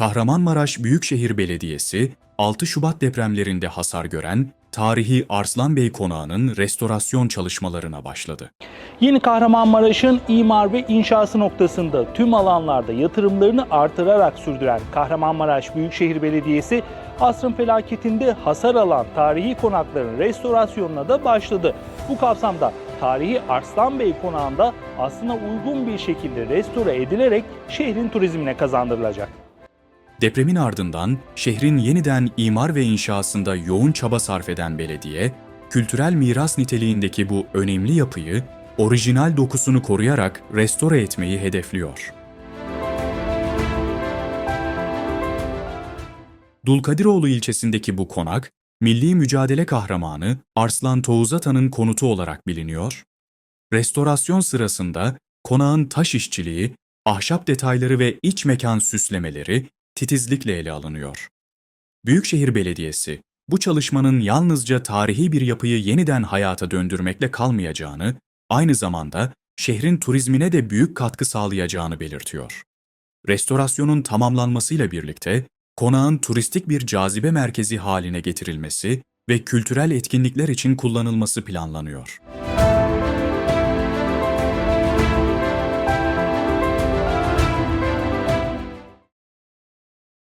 Kahramanmaraş Büyükşehir Belediyesi 6 Şubat depremlerinde hasar gören tarihi Arslanbey Konağı'nın restorasyon çalışmalarına başladı. Yeni Kahramanmaraş'ın imar ve inşası noktasında tüm alanlarda yatırımlarını artırarak sürdüren Kahramanmaraş Büyükşehir Belediyesi asrın felaketinde hasar alan tarihi konakların restorasyonuna da başladı. Bu kapsamda tarihi Arslanbey Konağı'nda aslına uygun bir şekilde restore edilerek şehrin turizmine kazandırılacak. Depremin ardından şehrin yeniden imar ve inşasında yoğun çaba sarf eden belediye, kültürel miras niteliğindeki bu önemli yapıyı orijinal dokusunu koruyarak restore etmeyi hedefliyor. Dulkadiroğlu ilçesindeki bu konak, milli mücadele kahramanı Arslan Toğuzata'nın konutu olarak biliniyor. Restorasyon sırasında konağın taş işçiliği, ahşap detayları ve iç mekan süslemeleri titizlikle ele alınıyor. Büyükşehir Belediyesi, bu çalışmanın yalnızca tarihi bir yapıyı yeniden hayata döndürmekle kalmayacağını, aynı zamanda şehrin turizmine de büyük katkı sağlayacağını belirtiyor. Restorasyonun tamamlanmasıyla birlikte konağın turistik bir cazibe merkezi haline getirilmesi ve kültürel etkinlikler için kullanılması planlanıyor.